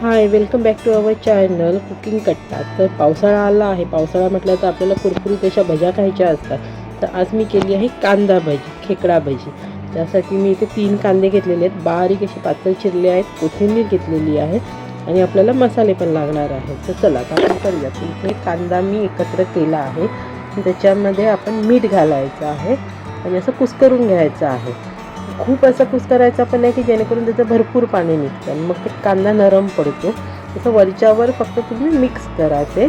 Hi welcome back to our channel cooking Katta तर पावसाळा आला आहे. पावसाळा म्हटलं तर आपल्याला कुरकुरीत अशा भज्या खायच्या असतात. तर आज मी केली आहे कांदा भजी खेकडा भजी. त्यासाठी मी इथे तीन कांदे घेतलेले आहेत. बारीक असे पातळ चिरले आहेत कोथिंबीर घेतलेली आहे आणि आपल्याला मसाले पण लागणार आहेत. तर चला आपण करूया. इथे कांदा मी एकत्र केला आहे. त्याच्यामध्ये आपण मीठ घालायचं आहे आणि असं कुस्करून घ्यायचं आहे. खूप असं कुस्करायचा पण नाही की जेणेकरून त्याचं भरपूर पाणी निघतं. आणि मग ते कांदा नरम पडतो. तसं वरच्यावर फक्त तुम्ही मिक्स करा ते.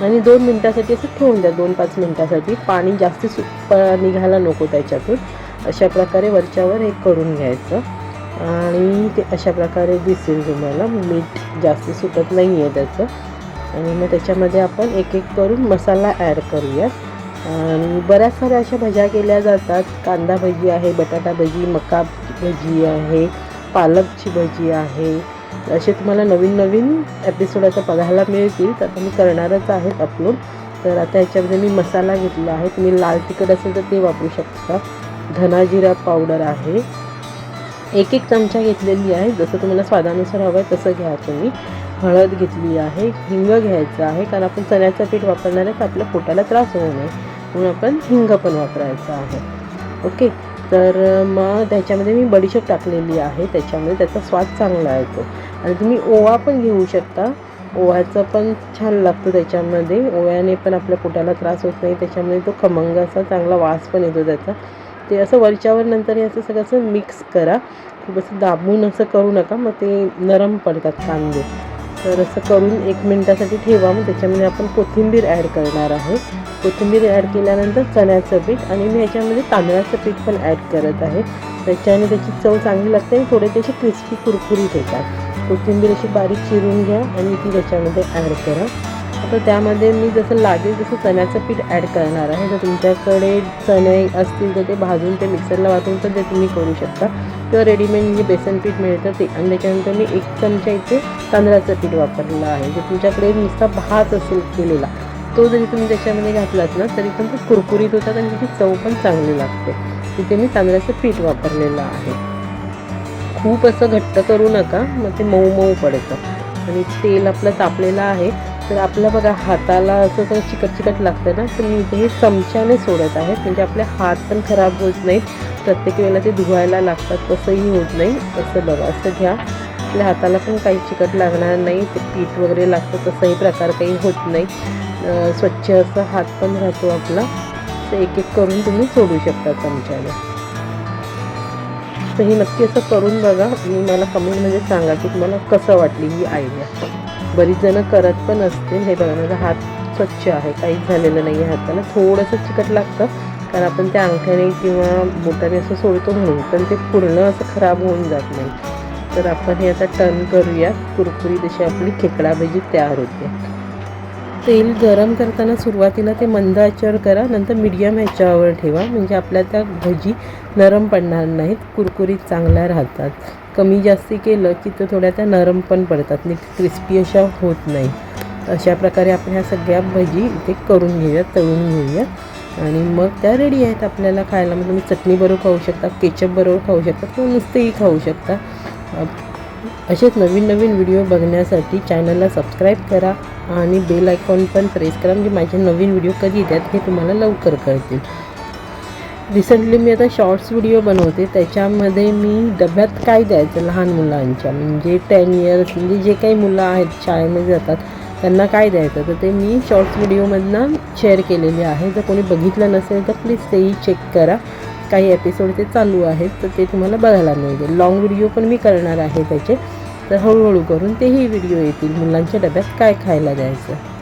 आणि दोन मिनटासाठी असं ठेवून द्या. दोन पाच मिनटासाठी. पाणी जास्त सु प निघायला नको त्याच्यातून. अशा प्रकारे वरच्यावर हे करून घ्यायचं. आणि ते अशा प्रकारे दिसेल तुम्हाला. मीठ जास्त सुटत नाही आहे त्याचं. आणि मग त्याच्यामध्ये आपण एक एक करून मसाला ॲड करूया आणि बऱ्याच साऱ्या अशा भज्या केल्या जातात. कांदा भजी आहे बटाटा भजी मका भजी आहे पालकची भजी आहे. असे तुम्हाला नवीन नवीन एपिसोड आता बघायला मिळतील. तर आता मी करणारच आहेत अपलोड तर आता याच्यामध्ये मी मसाला घेतला आहे. तुम्ही लाल तिखट असेल तर ते वापरू शकता. धना जिरा पावडर आहे. एक एक चमचा घेतलेली आहे. जसं तुम्हाला स्वादानुसार हवं आहे तसं घ्या तुम्ही. हळद घेतली आहे. हिंग घ्यायचं आहे. कारण आपण चण्याचं पीठ वापरणार आहे तर आपल्या पोटाला त्रास होऊ नये. म्हणून आपण हिंग पण वापरायचं आहे. ओके तर मग त्याच्यामध्ये मी बडीशेप टाकलेली आहे. त्याच्यामध्ये त्याचा स्वाद चांगला येतो. आणि तुम्ही ओवा पण घेऊ शकता. ओव्याचं पण छान लागतं त्याच्यामध्ये. ओव्याने पण आपल्या पोटाला त्रास होत नाही. त्याच्यामध्ये तो खमंग असा चांगला वास पण येतो त्याचा. ते असं वरच्यावर नंतर हे असं सगळं असं मिक्स करा. खूप असं दाबून असं करू नका. मग ते नरम पडतात कांदे. तर असं करून एक मिनटासाठी ठेवा मग त्याच्यामध्ये आपण कोथिंबीर ॲड करणार आहे कोथिंबीर ॲड केल्यानंतर चण्याचं पीठ आणि मी ह्याच्यामध्ये तांदळाचं पीठ पण ॲड करत आहे. त्याच्याने त्याची चव चांगली लागते आणि थोडे त्याचे क्रिस्पी कुरकुरीत होतात कोथिंबीर अशी बारीक चिरून घ्या आणि ती त्याच्यामध्ये ॲड करा. आता त्यामध्ये मी जसं लागेल तसं चण्याचं पीठ ॲड करणार आहे. जर तुमच्याकडे चणे असतील तर ते भाजून ते मिक्सरला वाटून तर ते तुम्ही करू शकता. किंवा रेडीमेड म्हणजे बेसन पीठ मिळतं ते. आणि त्याच्यानंतर मी एक चमचा इथे तांदळाचं पीठ वापरलेलं आहे. जर तुमच्याकडे नुसता भात असेल केलेला तो जरी तुम्ही त्याच्यामध्ये घातलात ना तरी पण तो कुरकुरीत होतात आणि त्याची चव पण चांगली लागते. तिथे मी तांदळाचं पीठ वापरलेलं आहे. खूप असं घट्ट करू नका मग ते मऊ मऊ पडतं आणि तेल आपलं तापलेलं आहे. तर आपल्या बघा हाताला असं सगळं चिकट चिकट लागतं ना तर मी इथे हे चमच्याने सोडत आहे. म्हणजे आपले हात पण खराब होत नाहीत. प्रत्येक वेळेला ते धुवायला लागतात तसंही होत नाही. असं बघा असं घ्या. आपल्या हाताला पण काही चिकट लागणार नाही ते पीठ वगैरे लागतं तसाही प्रकार काही होत नाही स्वच्छ असा हात पण राहतो आपला. तर एक एक करून तुम्ही सोडू शकता चमच्याने. तर हे नक्की असं करून बघा. मी मला कमेंटमध्ये सांगा की तुम्हाला कसं वाटली ही आयडिया बरीच जणं करत पण असतील. हे बघा माझा हात स्वच्छ आहे. काहीच झालेलं नाही आहे हाताला. थोडंसं चिकट लागतं. कारण आपण त्या अंगठ्याने किंवा बोटाने असं सोडतो म्हणून पण ते पूर्ण असं खराब होऊन जात नाही. तर आपण हे आता टर्न करूया. कुरकुरीत अशी आपली खेकडा भजी तयार होते. तेल गरम करताना सुरुवातीला ते मंद आचेवर करा नंतर मीडियम ह्याच्यावर ठेवा. म्हणजे आपल्या त्या भजी नरम पडणार नाहीत कुरकुरीत चांगल्या राहतात. कमी जास्ती केलं की तर थोड्या त्या नरम पण पडतात नीट क्रिस्पी अशा होत नाही. अशा प्रकारे आपण ह्या सगळ्या भजी इथे करून घेऊया तळून घेऊया. आणि मग त्या रेडी आहेत आपल्याला खायला. मग तुम्ही चटणीबरोबर खाऊ शकता केचप बरोबर खाऊ शकता किंवा नुसतेही खाऊ शकता. असेच नवीन नवीन व्हिडिओ बघण्यासाठी चॅनलला सबस्क्राईब करा आणि बेल आयकॉन पण प्रेस करा. म्हणजे माझे नवीन व्हिडिओ कधी येतात हे तुम्हाला लवकर कळतील. रिसेंटली मी आता शॉर्ट्स व्हिडिओ बनवते. त्याच्यामध्ये मी डब्यात काय द्यायचं? लहान मुलांच्या. म्हणजे टेन इयर्स म्हणजे जे काही मुलं आहेत शाळेमध्ये जातात त्यांना काय द्यायचं? तर ते मी शॉर्ट्स व्हिडिओमधनं शेअर केलेले आहे जर कोणी बघितलं नसेल तर प्लीज तेही चेक करा. काही एपिसोड ते चालू आहेत तर ते तुम्हाला बघायला मिळतील. लॉंग व्हिडिओ पण मी करणार आहे त्याचे. तर हळूहळू करून तेही व्हिडिओ येतील. मुलांच्या डब्यात काय खायला द्यायचं?